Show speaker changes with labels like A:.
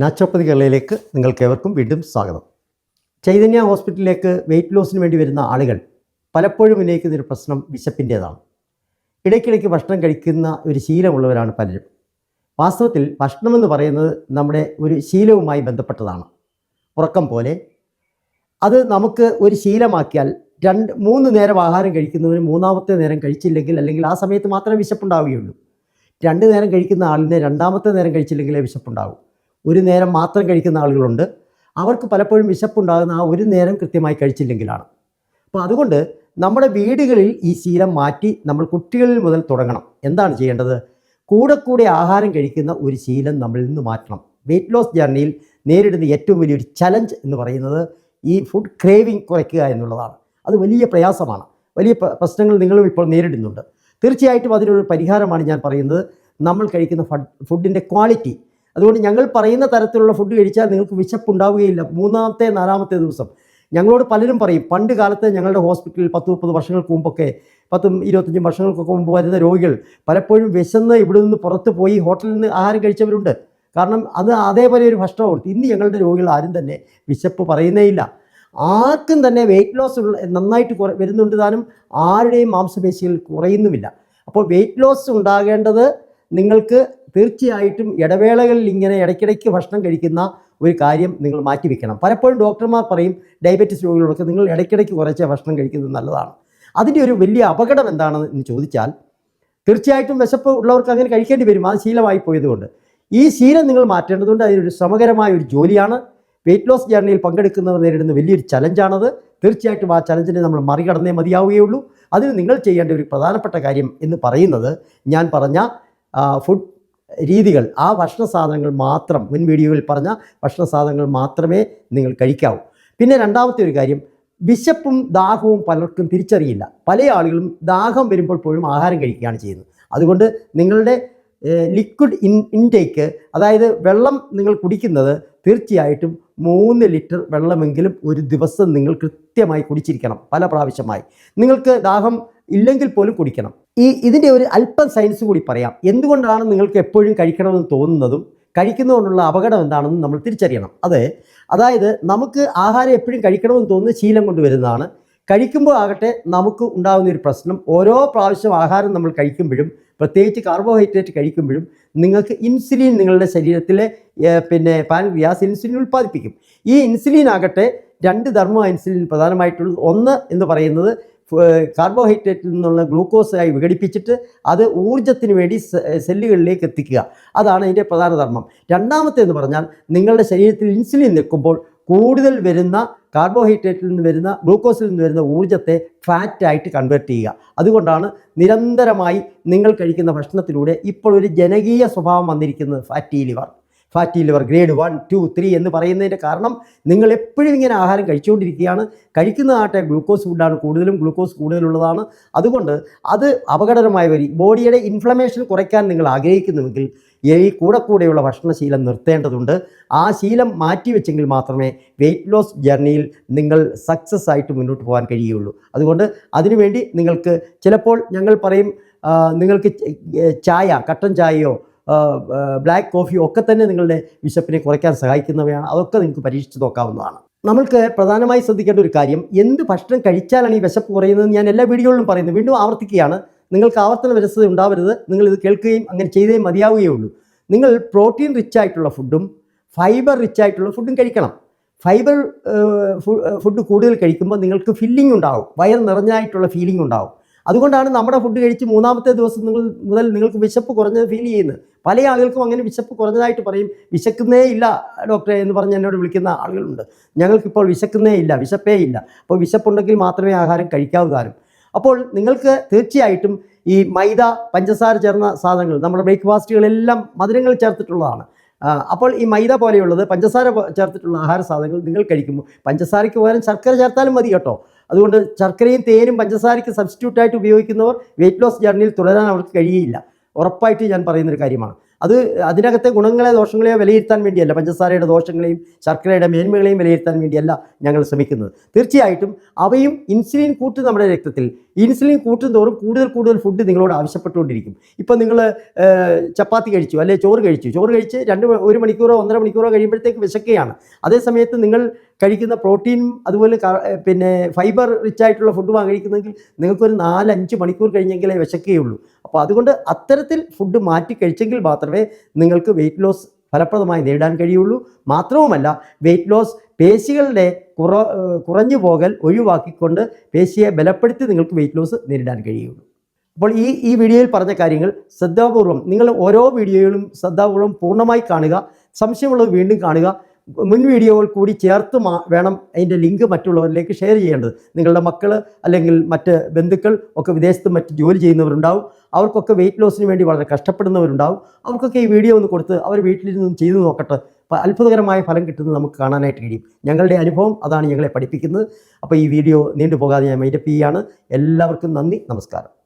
A: Naturopathy കേരളയിലേക്ക് നിങ്ങൾക്ക് ഏവർക്കും വീണ്ടും സ്വാഗതം. ചൈതന്യ ഹോസ്പിറ്റലിലേക്ക് വെയിറ്റ് ലോസിന് വേണ്ടി വരുന്ന ആളുകൾ പലപ്പോഴും ഉന്നയിക്കുന്ന ഒരു പ്രശ്നം വിശപ്പിന്റേതാണ്. ഇടയ്ക്കിടയ്ക്ക് ഭക്ഷണം കഴിക്കുന്ന ഒരു ശീലമുള്ളവരാണ് പലരും. വാസ്തവത്തിൽ ഭക്ഷണമെന്ന് പറയുന്നത് നമ്മുടെ ഒരു ശീലവുമായി ബന്ധപ്പെട്ടതാണ്. ഉറക്കം പോലെ അത് നമുക്ക് ഒരു ശീലമാക്കിയാൽ രണ്ട് മൂന്ന് നേരം ആഹാരം കഴിക്കുന്നവന് മൂന്നാമത്തെ നേരം കഴിച്ചില്ലെങ്കിൽ അല്ലെങ്കിൽ ആ സമയത്ത് മാത്രമേ വിശപ്പുണ്ടാവുകയുള്ളൂ. രണ്ട് നേരം കഴിക്കുന്ന ആളിന് രണ്ടാമത്തെ നേരം കഴിച്ചില്ലെങ്കിലേ വിശപ്പുണ്ടാവും. ഒരു നേരം മാത്രം കഴിക്കുന്ന ആളുകളുണ്ട്. അവർക്ക് പലപ്പോഴും വിശപ്പുണ്ടാകുന്ന ആ ഒരു നേരം കൃത്യമായി കഴിച്ചില്ലെങ്കിലാണ്. അപ്പോൾ അതുകൊണ്ട് നമ്മുടെ വീടുകളിൽ ഈ ശീലം മാറ്റി നമ്മൾ കുട്ടികളിൽ മുതൽ തുടങ്ങണം. എന്താണ് ചെയ്യേണ്ടത്? കൂടെ കൂടെ ആഹാരം കഴിക്കുന്ന ഒരു ശീലം നമ്മളിൽ നിന്ന് മാറ്റണം. വെയിറ്റ് ലോസ് ജേർണിയിൽ നേരിടുന്ന ഏറ്റവും വലിയൊരു ചലഞ്ച് എന്ന് പറയുന്നത് ഈ ഫുഡ് ക്രേവിങ് കുറയ്ക്കുക എന്നുള്ളതാണ്. അത് വലിയ പ്രയാസമാണ്. വലിയ പ്രശ്നങ്ങൾ നിങ്ങളും ഇപ്പോൾ നേരിടുന്നുണ്ട്. തീർച്ചയായിട്ടും അതിനൊരു പരിഹാരമാണ് ഞാൻ പറയുന്നത്. നമ്മൾ കഴിക്കുന്ന ഫഡ് ഫുഡിന്റെ ക്വാളിറ്റി അതുകൊണ്ട് ഞങ്ങൾ പറയുന്ന തരത്തിലുള്ള ഫുഡ് കഴിച്ചാൽ നിങ്ങൾക്ക് വിശപ്പുണ്ടാവുകയില്ല. മൂന്നാമത്തെ നാലാമത്തെ ദിവസം. ഞങ്ങളോട് പലരും പറയും പണ്ട് കാലത്ത് ഞങ്ങളുടെ ഹോസ്പിറ്റലിൽ പത്ത് മുപ്പത് വർഷങ്ങൾക്ക് മുമ്പൊക്കെ പത്തും ഇരുപത്തഞ്ചും വർഷങ്ങൾക്കൊക്കെ മുമ്പ് വരുന്ന രോഗികൾ പലപ്പോഴും വിശന്ന് ഇവിടെ നിന്ന് പുറത്ത് പോയി ഹോട്ടലിൽ നിന്ന് ആഹാരം കഴിച്ചവരുണ്ട്. കാരണം അത് അതേപോലെ ഒരു ഭക്ഷണം കൊടുത്തു ഇന്ന് ഞങ്ങളുടെ രോഗികൾ ആരും തന്നെ വിശപ്പ് പറയുന്നേയില്ല ആർക്കും തന്നെ വെയിറ്റ് ലോസ് നന്നായിട്ട് കുറ വരുന്നുണ്ട് താനും ആരുടെയും മാംസപേശികൾ കുറയുന്നുമില്ല. അപ്പോൾ വെയിറ്റ് ലോസ് ഉണ്ടാകേണ്ടത് നിങ്ങൾക്ക് തീർച്ചയായിട്ടും ഇടവേളകളിൽ ഇങ്ങനെ ഇടയ്ക്കിടയ്ക്ക് ഭക്ഷണം കഴിക്കുന്ന ഒരു കാര്യം നിങ്ങൾ മാറ്റിവെക്കണം. പലപ്പോഴും ഡോക്ടർമാർ പറയും ഡയബറ്റിസ് രോഗികളൊക്കെ നിങ്ങൾ ഇടയ്ക്കിടയ്ക്ക് കുറച്ച് ഭക്ഷണം കഴിക്കുന്നത് നല്ലതാണ്. അതിന്റെ ഒരു വലിയ അപകടം എന്താണെന്ന് ചോദിച്ചാൽ തീർച്ചയായിട്ടും വിശപ്പ് ഉള്ളവർക്ക് അങ്ങനെ കഴിക്കേണ്ടി വരും. അത് ശീലമായി പോയതുകൊണ്ട്. ഈ ശീലം നിങ്ങൾ മാറ്റേണ്ടതുകൊണ്ട് അതിനൊരു ശ്രമകരമായ ഒരു ജോലിയാണ്. വെയിറ്റ് ലോസ് ജേർണിയിൽ പങ്കെടുക്കുന്നവർ നേരിടുന്ന വലിയൊരു ചലഞ്ചാണത്. തീർച്ചയായിട്ടും ആ ചലഞ്ചിനെ നമ്മൾ മറികടന്നേ മതിയാവുകയുള്ളൂ. അതിന് നിങ്ങൾ ചെയ്യേണ്ട ഒരു പ്രധാനപ്പെട്ട കാര്യം എന്ന് പറയുന്നത് ഞാൻ പറഞ്ഞ ഫുഡ് രീതികൾ ആ ഭക്ഷണ സാധനങ്ങൾ മാത്രം മുൻ വീഡിയോയിൽ പറഞ്ഞ ഭക്ഷണ സാധനങ്ങൾ മാത്രമേ നിങ്ങൾ കഴിക്കാവൂ. പിന്നെ രണ്ടാമത്തെ ഒരു കാര്യം വിശപ്പും ദാഹവും പലർക്കും തിരിച്ചറിയില്ല. പല ആളുകളും ദാഹം വരുമ്പോൾ പോലും ആഹാരം കഴിക്കുകയാണ് ചെയ്യുന്നത്. അതുകൊണ്ട് നിങ്ങളുടെ ലിക്വിഡ് ഇൻ ഇൻടേക്ക് അതായത് വെള്ളം നിങ്ങൾ കുടിക്കുന്നത് തീർച്ചയായിട്ടും മൂന്ന് ലിറ്റർ വെള്ളമെങ്കിലും ഒരു ദിവസം നിങ്ങൾ കൃത്യമായി കുടിച്ചിരിക്കണം പല പ്രാവശ്യമായി. നിങ്ങൾക്ക് ദാഹം ഇല്ലെങ്കിൽ പോലും കുടിക്കണം. ഈ ഇതിന്റെ ഒരു അല്പം സയൻസ് കൂടി പറയാം. എന്തുകൊണ്ടാണ് നിങ്ങൾക്ക് എപ്പോഴും കഴിക്കണമെന്ന് തോന്നുന്നതും കഴിക്കുന്നതുകൊണ്ടുള്ള അപകടം എന്താണെന്ന് നമ്മൾ തിരിച്ചറിയണം. അത് അതായത് നമുക്ക് ആഹാരം എപ്പോഴും കഴിക്കണമെന്ന് തോന്നുന്ന ശീലം കൊണ്ടുവരുന്നതാണ് കഴിക്കുമ്പോൾ ആകട്ടെ നമുക്ക് ഉണ്ടാകുന്ന ഒരു പ്രശ്നം. ഓരോ പ്രാവശ്യം ആഹാരം നമ്മൾ കഴിക്കുമ്പോഴും പ്രത്യേകിച്ച് കാർബോഹൈഡ്രേറ്റ് കഴിക്കുമ്പോഴും നിങ്ങൾക്ക് ഇൻസുലിൻ നിങ്ങളുടെ ശരീരത്തിലെ പിന്നെ പാൻക്രിയാസ് ഇൻസുലിൻ ഉൽപ്പാദിപ്പിക്കും. ഈ ഇൻസുലിൻ ആകട്ടെ രണ്ട് ധർമ്മ ഇൻസുലിൻ പ്രധാനമായിട്ടുള്ളത്. ഒന്ന് എന്ന് പറയുന്നത് കാർബോഹൈഡ്രേറ്റിൽ നിന്നുള്ള ഗ്ലൂക്കോസായി വിഘടിപ്പിച്ചിട്ട് അത് ഊർജത്തിന് വേണ്ടി സെല്ലുകളിലേക്ക് എത്തിക്കുക. അതാണ് അതിന്റെ പ്രധാന ധർമ്മം. രണ്ടാമത്തെ എന്ന് പറഞ്ഞാൽ നിങ്ങളുടെ ശരീരത്തിൽ ഇൻസുലിൻ നിൽക്കുമ്പോൾ കൂടുതൽ വരുന്ന കാർബോഹൈഡ്രേറ്റിൽ നിന്ന് വരുന്ന ഗ്ലൂക്കോസിൽ നിന്ന് വരുന്ന ഊർജത്തെ ഫാറ്റായിട്ട് കൺവേർട്ട് ചെയ്യുക. അതുകൊണ്ടാണ് നിരന്തരമായി നിങ്ങൾ കഴിക്കുന്ന ഭക്ഷണത്തിലൂടെ ഇപ്പോൾ ഒരു ജനകീയ സ്വഭാവം വന്നിരിക്കുന്നത് fatty liver fatty liver grade one two three എന്ന് പറയുന്നതിന്റെ കാരണം നിങ്ങൾ എപ്പോഴും ഇങ്ങനെ ആഹാരം കഴിച്ചുകൊണ്ടിരിക്കുകയാണ്. കഴിക്കുന്നതാട്ടെ ഗ്ലൂക്കോസ് ഫുഡാണ് കൂടുതലും ഗ്ലൂക്കോസ് കൂടുതലുള്ളതാണ്. അതുകൊണ്ട് അത് അപകടകരമായ വരും ബോഡിയുടെ ഇൻഫ്ലമേഷൻ കുറയ്ക്കാൻ നിങ്ങൾ ആഗ്രഹിക്കുന്നുവെങ്കിൽ ഈ കൂടെ കൂടെയുള്ള ഭക്ഷണശീലം നിർത്തേണ്ടതുണ്ട്. ആ ശീലം മാറ്റിവെച്ചെങ്കിൽ മാത്രമേ വെയിറ്റ് ലോസ് ജേർണിയിൽ നിങ്ങൾ സക്സസ് ആയിട്ട് മുന്നോട്ട് പോകാൻ കഴിയുകയുള്ളൂ. അതുകൊണ്ട് അതിനുവേണ്ടി നിങ്ങൾക്ക് ചിലപ്പോൾ ഞങ്ങൾ പറയും നിങ്ങൾക്ക് ചായ കട്ടൻ ചായയോ ബ്ലാക്ക് കോഫി ഒക്കെ തന്നെ നിങ്ങളുടെ വിശപ്പിനെ കുറയ്ക്കാൻ സഹായിക്കുന്നവയാണ്. അതൊക്കെ നിങ്ങൾക്ക് പരീക്ഷിച്ച് നോക്കാവുന്നതാണ്. നമ്മൾക്ക് പ്രധാനമായി ശ്രദ്ധിക്കേണ്ട ഒരു കാര്യം എന്ത് ഭക്ഷണം കഴിച്ചാലാണ് ഈ വിശപ്പ് കുറയുന്നത് ഞാൻ എല്ലാ വീഡിയോകളിലും പറയുന്നത് വീണ്ടും ആവർത്തിക്കുകയാണ്. നിങ്ങൾക്ക് ആവർത്തന വിരസത ഉണ്ടാവരുത്. നിങ്ങൾ ഇത് കേൾക്കുകയും അങ്ങനെ ചെയ്തേ മതിയാവുകയുള്ളൂ നിങ്ങൾ പ്രോട്ടീൻ റിച്ച് ആയിട്ടുള്ള ഫുഡും ഫൈബർ റിച്ച് ആയിട്ടുള്ള ഫുഡും കഴിക്കണം. ഫൈബർ ഫുഡ് കൂടുതൽ കഴിക്കുമ്പോൾ നിങ്ങൾക്ക് ഫില്ലിംഗ് ഉണ്ടാവും. വയർ നിറഞ്ഞായിട്ടുള്ള ഫീലിംഗ് ഉണ്ടാവും. അതുകൊണ്ടാണ് നമ്മുടെ ഫുഡ് കഴിച്ച് മൂന്നാമത്തെ ദിവസം നിങ്ങൾ മുതൽ നിങ്ങൾക്ക് വിശപ്പ് കുറഞ്ഞത് ഫീൽ ചെയ്യുന്നത്. പല ആളുകൾക്കും അങ്ങനെ വിശപ്പ് കുറഞ്ഞതായിട്ട് പറയും. വിശക്കുന്നേ ഇല്ല ഡോക്ടറെ എന്ന് പറഞ്ഞ് എന്നോട് വിളിക്കുന്ന ആളുകളുണ്ട്. ഞങ്ങൾക്കിപ്പോൾ വിശക്കുന്നേ ഇല്ല വിശപ്പേ ഇല്ല. അപ്പോൾ വിശപ്പുണ്ടെങ്കിൽ മാത്രമേ ആഹാരം കഴിക്കാവൂ അപ്പോൾ നിങ്ങൾക്ക് തീർച്ചയായിട്ടും ഈ മൈദ പഞ്ചസാര ചേർന്ന സാധനങ്ങൾ നമ്മുടെ ബ്രേക്ക്ഫാസ്റ്റുകളെല്ലാം മധുരങ്ങൾ ചേർത്തിട്ടുള്ളതാണ്. അപ്പോൾ ഈ മൈദ പോലെയുള്ളത് പഞ്ചസാര ചേർത്തിട്ടുള്ള ആഹാര സാധനങ്ങൾ നിങ്ങൾ കഴിക്കുമ്പോൾ പഞ്ചസാരയ്ക്ക് പകരം ശർക്കര ചേർത്താലും മതി കേട്ടോ. അതുകൊണ്ട് ശർക്കരയും തേനും പഞ്ചസാരയ്ക്ക് സബ്സ്റ്റിറ്റ്യൂട്ടായിട്ട് ഉപയോഗിക്കുന്നവർ വെയിറ്റ് ലോസ് ജേർണിയിൽ തുടരാൻ അവർക്ക് കഴിയില്ല. ഉറപ്പായിട്ട് ഞാൻ പറയുന്നൊരു കാര്യമാണ്. അത് അതിനകത്തെ ഗുണങ്ങളെ ദോഷങ്ങളെയോ വിലയിരുത്താൻ വേണ്ടിയല്ല പഞ്ചസാരയുടെ ദോഷങ്ങളെയും ശർക്കരയുടെ മേന്മകളെയും വിലയിരുത്താൻ വേണ്ടിയല്ല ഞങ്ങൾ ശ്രമിക്കുന്നത്. തീർച്ചയായിട്ടും അവയും ഇൻസുലിൻ കൂട്ട് നമ്മുടെ രക്തത്തിൽ ഇൻസുലിൻ കൂട്ടും തോറും കൂടുതൽ കൂടുതൽ ഫുഡ് നിങ്ങളോട് ആവശ്യപ്പെട്ടുകൊണ്ടിരിക്കും. ഇപ്പം നിങ്ങൾ ചപ്പാത്തി കഴിച്ചു അല്ലെ ചോറ് കഴിച്ചു. ചോറ് കഴിച്ച് രണ്ട് ഒരു മണിക്കൂറോ ഒന്നര മണിക്കൂറോ കഴിയുമ്പോഴത്തേക്ക് വിശക്കുകയാണ്. അതേ സമയത്ത് നിങ്ങൾ കഴിക്കുന്ന പ്രോട്ടീൻ അതുപോലെ പിന്നെ ഫൈബർ റിച്ച് ആയിട്ടുള്ള ഫുഡുമാണ് കഴിക്കുന്നതെങ്കിൽ നിങ്ങൾക്കൊരു നാലഞ്ച് മണിക്കൂർ കഴിഞ്ഞെങ്കിലേ വിശക്കുകയുള്ളൂ. അപ്പോൾ അതുകൊണ്ട് അത്തരത്തിൽ ഫുഡ് മാറ്റി കഴിച്ചെങ്കിൽ മാത്രമേ നിങ്ങൾക്ക് വെയിറ്റ് ലോസ് ഫലപ്രദമായി നേടാൻ കഴിയുള്ളൂ. മാത്രവുമല്ല വെയിറ്റ് ലോസ് പേശികളുടെ കുറ കുറഞ്ഞു പോകൽ ഒഴിവാക്കിക്കൊണ്ട് പേശിയെ ബലപ്പെടുത്തി നിങ്ങൾക്ക് വെയിറ്റ് ലോസ് നേരിടാൻ കഴിയുള്ളൂ അപ്പോൾ ഈ ഈ വീഡിയോയിൽ പറഞ്ഞ കാര്യങ്ങൾ ശ്രദ്ധാപൂർവം നിങ്ങൾ ഓരോ വീഡിയോയിലും ശ്രദ്ധാപൂർവം പൂർണമായി കാണുക. സംശയമുള്ളത് വീണ്ടും കാണുക. മുൻ വീഡിയോകൾ കൂടി ചേർത്ത് വേണം അതിന്റെ ലിങ്ക് മറ്റുള്ളവരിലേക്ക് ഷെയർ ചെയ്യേണ്ടത്. നിങ്ങളുടെ മക്കൾ അല്ലെങ്കിൽ മറ്റ് ബന്ധുക്കൾ ഒക്കെ വിദേശത്ത് മറ്റ് ജോലി ചെയ്യുന്നവരുണ്ടാവും. അവർക്കൊക്കെ വെയിറ്റ് ലോസിന് വേണ്ടി വളരെ കഷ്ടപ്പെടുന്നവരുണ്ടാവും. അവർക്കൊക്കെ ഈ വീഡിയോ ഒന്ന് കൊടുത്ത് അവർ വീട്ടിലിരുന്ന് ചെയ്തു നോക്കട്ടെ. അത്ഭുതകരമായ ഫലം കിട്ടുന്നത് നമുക്ക് കാണാനായിട്ട് കഴിയും. ഞങ്ങളുടെ അനുഭവം അതാണ് ഞങ്ങളെ പഠിപ്പിക്കുന്നത്. അപ്പോൾ ഈ വീഡിയോ നീണ്ടുപോകാതെ ഞാൻ മൈൻഡപ്പ് ചെയ്യുകയാണ്. എല്ലാവർക്കും നന്ദി നമസ്കാരം.